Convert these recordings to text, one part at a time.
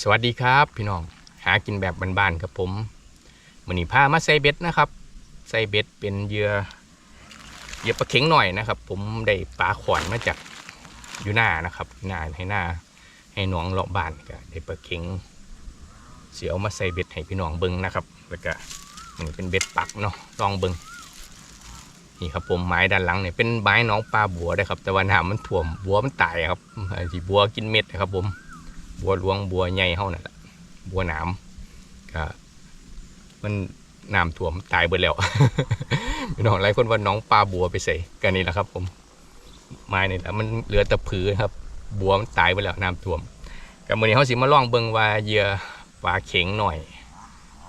สวัสดีครับ พี่น้องหากินแบบบ้านๆครับผมมือนี้พามาใส่เบ็ดนะครับ ใส่เบ็ดเป็นเยื่อเยื่อปลาเข็งหน่อยนะครับ ผมได้ปลาขวานมาจากอยู่หน้านะครับหน้าให้หน้าให้น้องเลาะบ้านก็ได้ปลาเข็งเสียเอามาใส่เบ็ดให้พี่น้องเบิ้งนะครับ แล้วก็มันเป็นเบ็ดปักเนาะลองเบิ้งนี่ครับผมไม้ด้านหลังเนี่ยเป็นไม้น้องปลาบัวได้ครับ แต่ว่าน้ำมันท่วมบัวมันตายครับที่บัวกินเม็ดนะครับผม บัวหลวงบัวใหญ่เฮานั่นแหละบัวหนามก็มันน้ำท่วมตายเบิดแล้วพี่น้องหลายคนว่าน้องปลาบัวไปใส่กันนี่แหละครับ ผมไม้นี่แหละมันเหลือแต่ผือครับ บัวมันตายไปแล้วน้ำท่วมกับมือนี้เขาสิมาล่องเบิงว่าเหยื่อปลาเข็งหน่อย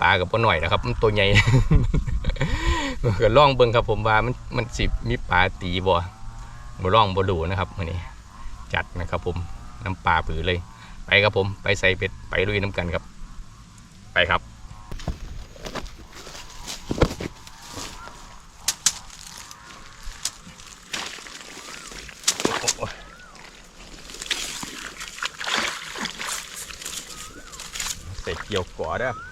ปลากับปลาหน่อยนะครับ มันตัวใหญ่ก็ล่องเบิงครับผมว่ามันมันสิมีปลาตีบ่บ่ล่องบ่ดูนะครับมือนี้จัดนะครับ ผมน้ำปลาผือเลย ไปครับผมไปใส่เป็ดไปลุยน้ำกันครับ ไปครับใส่เกี่ยวก่อเด้อ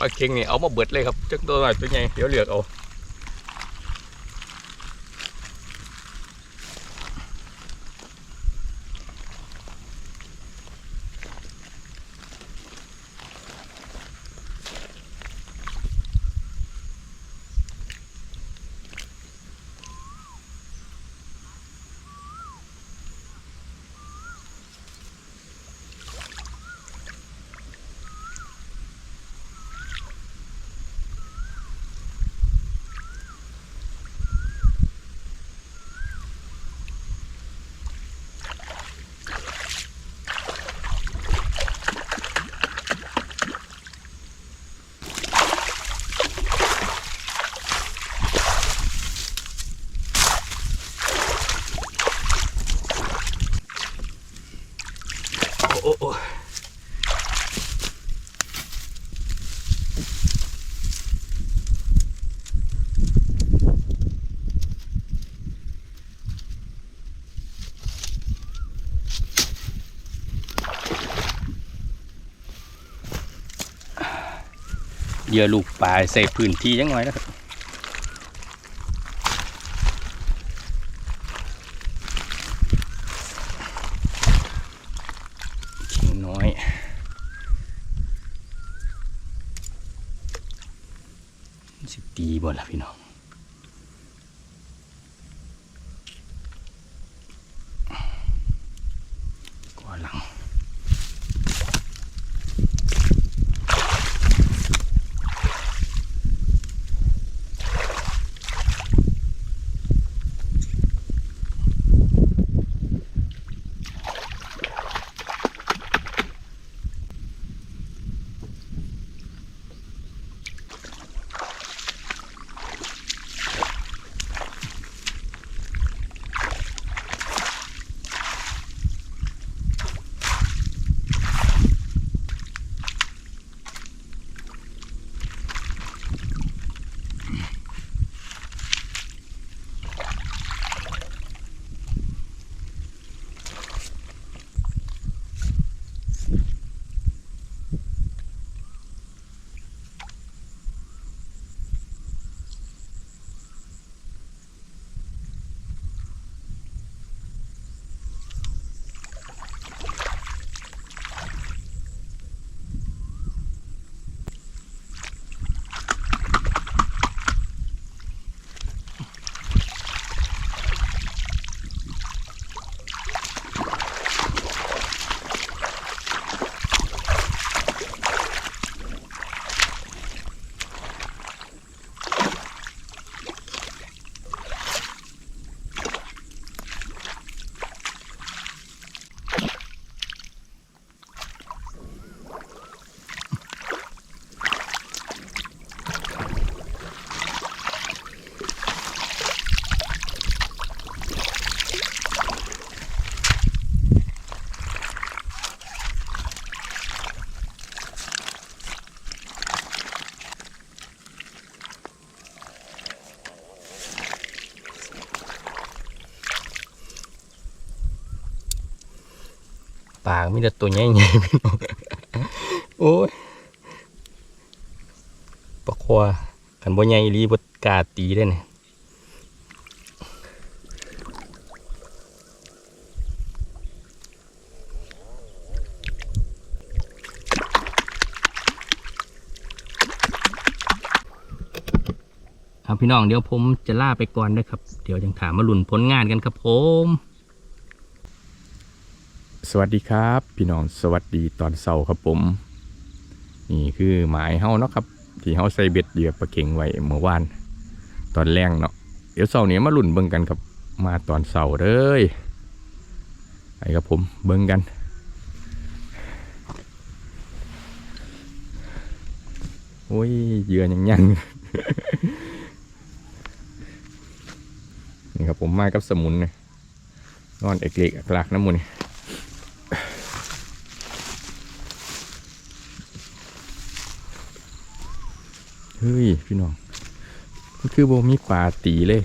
ปลาเค็งนี่เอามาเบิดเลยครับจักตัวหน่อยตัวใหญ่เดี๋ยวเหลือกเอา เหยื่อลูกปลาใส่พื้นที่ยังไงนะครับน้อยสิตีบ่ล่ะพี่น้องากมีแต่ตัวใหญ่ๆพี่น้องโอ้ยปลาคอกันบ่ใหญ่อีหลีบ่กาตีได้เนี่ยเอาพี่น้องเดี๋ยวผมจะล่าไปก่อนนะครับ เดี๋ยวยังถามมาหลุนผลงานกันครับผม สวัสดีครับ พี่น้องสวัสดีตอนเสาร์ครับผม นี่คือหมายเฮาเนาะครับ ที่เฮาใส่เบ็ดเหยื่อปลาเข็งไว้เมื่อวาน ตอนแรงเนาะเดี๋ยวเสาร์นี้มาลุ่นเบิ่งกันครับมาตอนเสาร์เลยไปครับผมเบิ่งกัน โอ้ยเหยื่อยังยังนี่ครับผมมากับสมุนเนี่ยนอนเอกเล็กอักลักน้ำมูนี่ เฮ้ย พี่น้องมันคือโบมีป่าตีเลย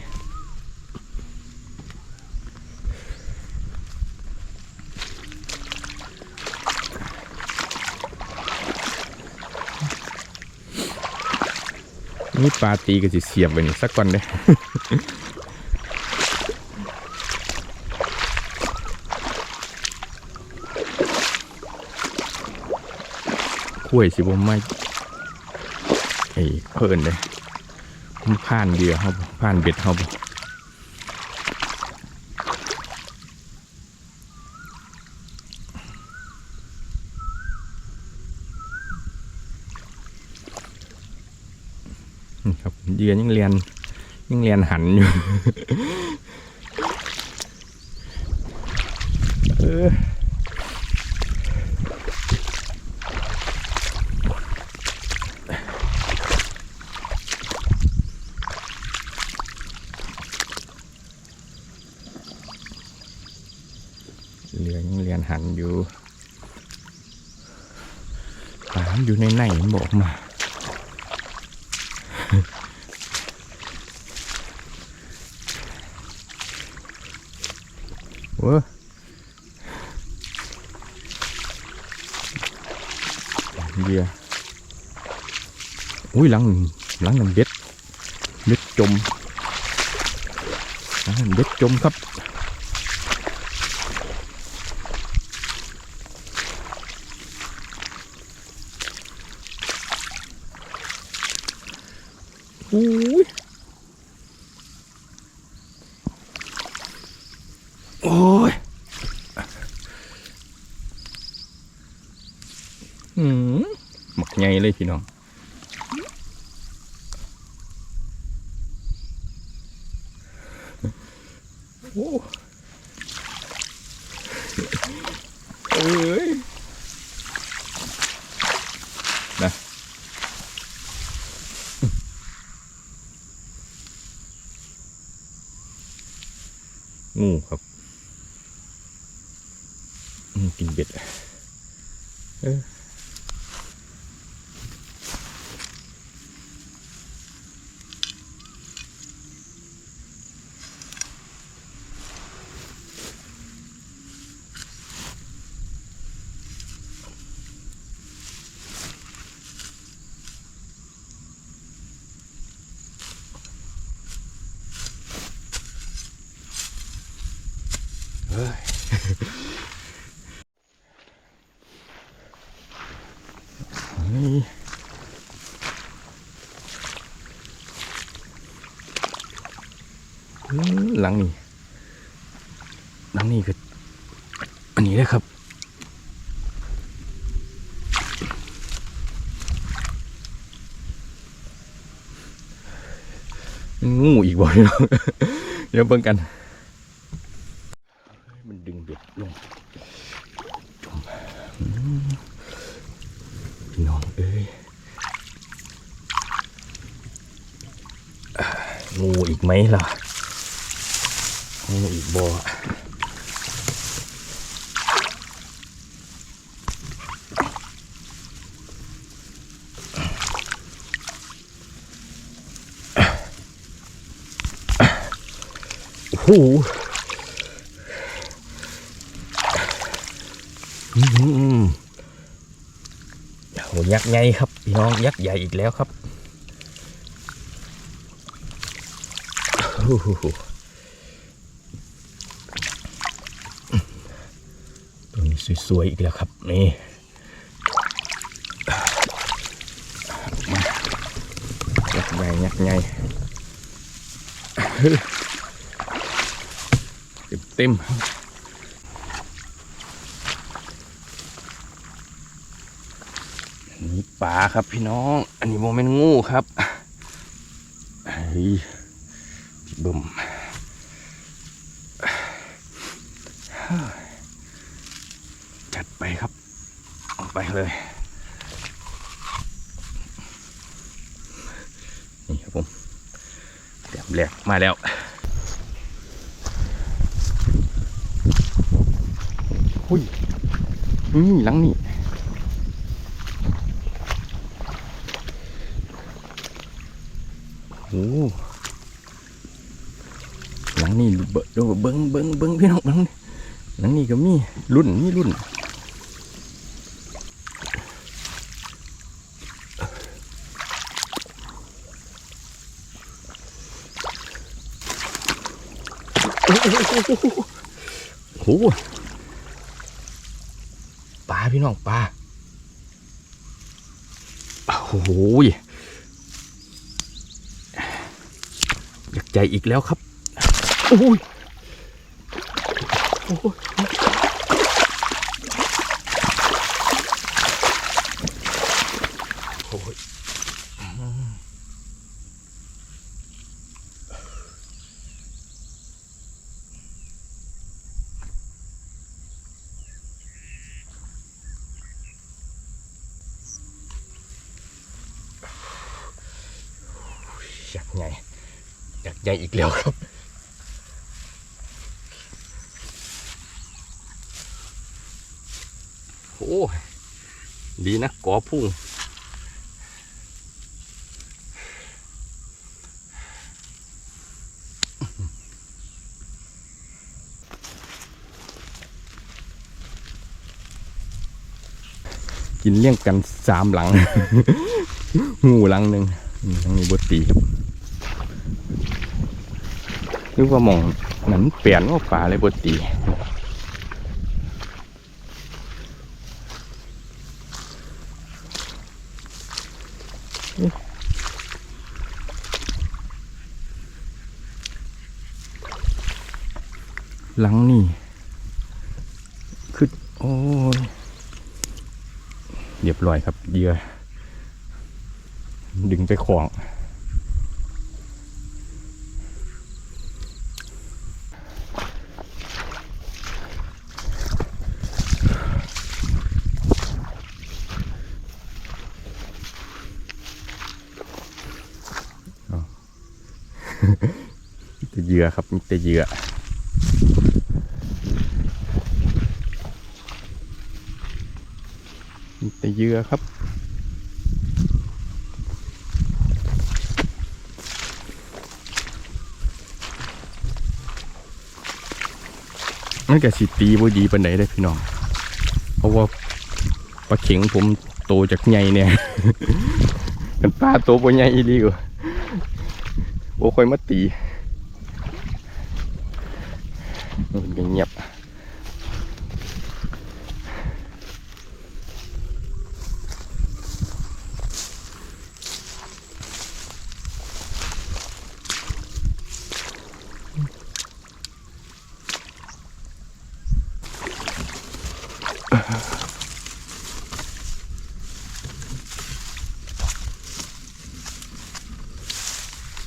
มีปลาตีก็สิเสียบไว้นี่สักก่อนเด้คุ้ยสิบ่ไม่ ไอ้เพิ่นเลยมันผ่านเดียเขาผ่านเบ็ดเขาบ่นี่ครับเยือยังเรียนยังเรียนหันอยู่ เออ เรือยังเรียนหัน อยู่ปลามนอยู่ในไหนมันบอกมาเว้อเบียอุ้ยหลังหลังหนึ่งเบ็ดเบ็ดจมหลังหนึ่งเบ็ดจมครับ อุ้ยโอ้ยอืมหมักใหญ่เลยพี่น้อง โอ้เอ้ยนะงูครับอืมกินเบ็ดเออนี่อืม หลังนี่หลังนี่คืออันนี้เลยครับงูอีกบ่อยเนาะเดี๋ยวเบิ่งกัน มันดึงเบ็ดลงจมอืมพี่น้องเอ้ยงูอีกไหมล่ะ งูอีกบ่อหอืมโอ้ยักษ์ใหญ่ครับพี่น้องยักษ์ใหญ่อีกแล้วครับโอ้โหตัวนี้ สวยอีกแล้วครับ นี่ยักใหญ่ยักใหญ่เต็มเต็มนนี้ปลาครับพี่น้อง อันนี้โมเมนงูครับเฮ้ยบึมจัดไปครับออกไป เลย นี่ครับผมแต้มแรกมาแล้วหุ้ยนี่หลังนี่โอ้หลังนี่เบดูเบิ้งเบิ้งเบิ้งพี่น้องเบิ้งหลังนี่ก็มีรุ่นมีรุ่นโอ้ โหปลาพี่น้องปลาโอ้โหอยากใจอีกแล้วครับโอ้ยโอ้ย อยากไงอยากใหญ่อีกแล้วครับโอ้ดีนะกอพุ่งกินเลี้ยงกันสามหลัง งูหลังหนึ่งอืมหลังนี้บตีครับ นึกว่ามองนั้นเปลี่ยนว่าป่าเลยบตีหลังนี่คือโอ้ยเรียบร้อยครับเหยื่อดึงไปขวาง แต่เหยื่อครับมีแต่เหยื่อมีแต่เหยื่อครับมันก็สิตีบ่ดีปานใดได้พี่น้อง เพราะว่าปลาเข็งผมโตจากใหญ่เนี่ยกันป้าโตบ่ใหญ่อีหลีกว่าโอ้ค่อยมาตี มันก็เงียบ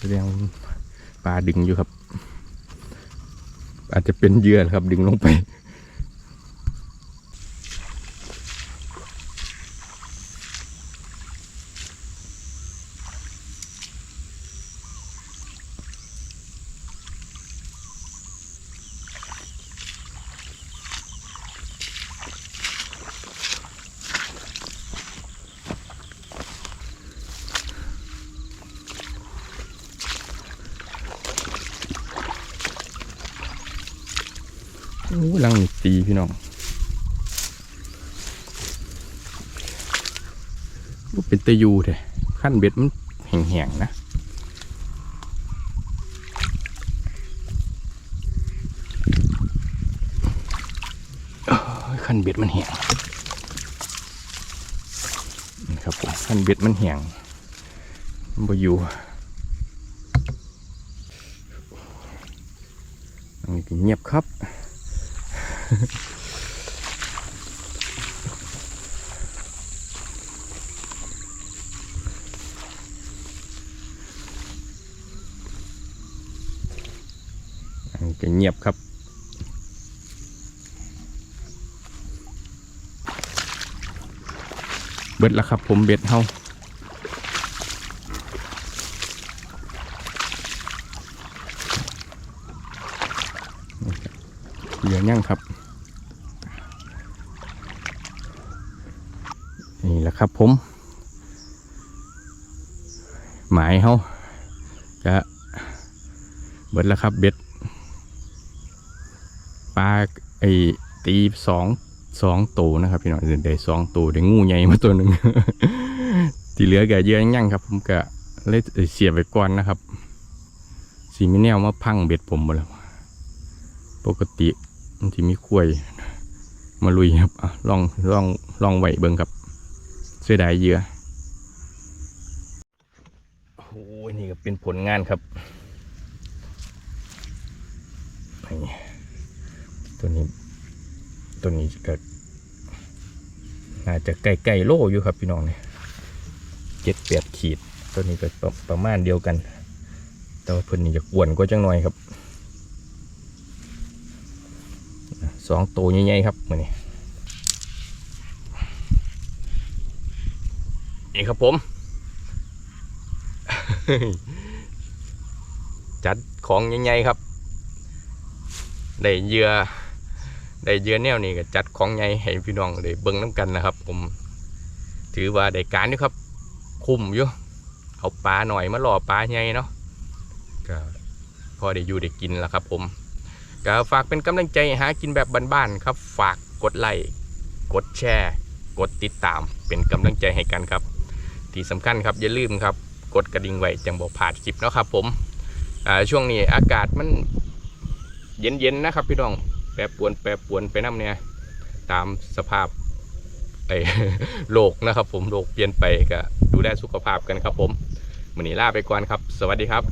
แสดงปลาดึงอยู่ครับ อาจจะเป็นเยื่อครับดึงลงไป โอ้ลังนี่ตีพี่น้อง บ่ เป็นตะยูเด้ขั้นเบ็ดมันแห้งๆนะขั้นเบ็ดมันแห้งนครับผมขั้นเบ็ดมันแห้งมันบ่อยู่อันนี้เงียบครับ อันนี้ก็เงียบครับ เบิดแล้วครับผมเบ็ดเฮาเหลือยังครับนี่แหละครับผม หมายเฮาจะเบิดแล้วครับเบ็ด ปลาไอตีสองสองตัวนะครับพี่น้องได้สองตัวได้งูใหญ่มาตัวหนึ่งที่เหลือก็เยอะยั่งครับ ผมก็เลยเสียไปก่อนนะครับสีมิแนวมาพังเบ็ดผมหมดแล้วปกติมันที่มีขวยมาลุยครับอลองลองลองไหวเบิ่งครับเสียดายเยื่อโอ้โหนี่ก็เป็นผลงานครับนี่ ตัวนี้ ตัวนี้ก็น่าจะใกล้ๆโลอยู่ครับพี่น้องเนี่ยเจ็ดแปดขีด ตัวนี้ก็ประมาณเดียวกัน แต่ว่าเพิ่นนี่จะกวนก็จังหน่อยครับสองตัวใหญ่ๆครับมือนี้นี่ครับผม จัดของใหญ่ๆครับ ได้เหยื่อ ได้เยื่อแนวนี้ก็จัดของใหญ่ให้พี่น้องได้เบิ่งน้ำกันนะครับ ผมถือว่าได้การอยู่ครับ คุ้มอยู่เอาปลาหน่อยมาหล่อปลาใหญ่เนาะก็พอได้อยู่ได้กินแล้วครับ ผมก็ฝากเป็นกำลังใจหากินแบบบ้านๆครับ ฝากกดไลค์กดแชร์ กดติดตามเป็นกำลังใจให้กันครับ ที่สำคัญครับอย่าลืมครับ กดกระดิ่งไว้จังบอกผ่านคลิปเนาะครับ ผมช่วงนี้อากาศมันเย็นๆนะครับ พี่น้อง ปรปวนแปรปวนไปน้ำเนี่ยตามสภาพไอ้โลกนะครับ ผมโลกเปลี่ยนไปก็ดูแลสุขภาพกันครับ ผมวันนี้ลาไปก่อนครับ สวัสดีครับ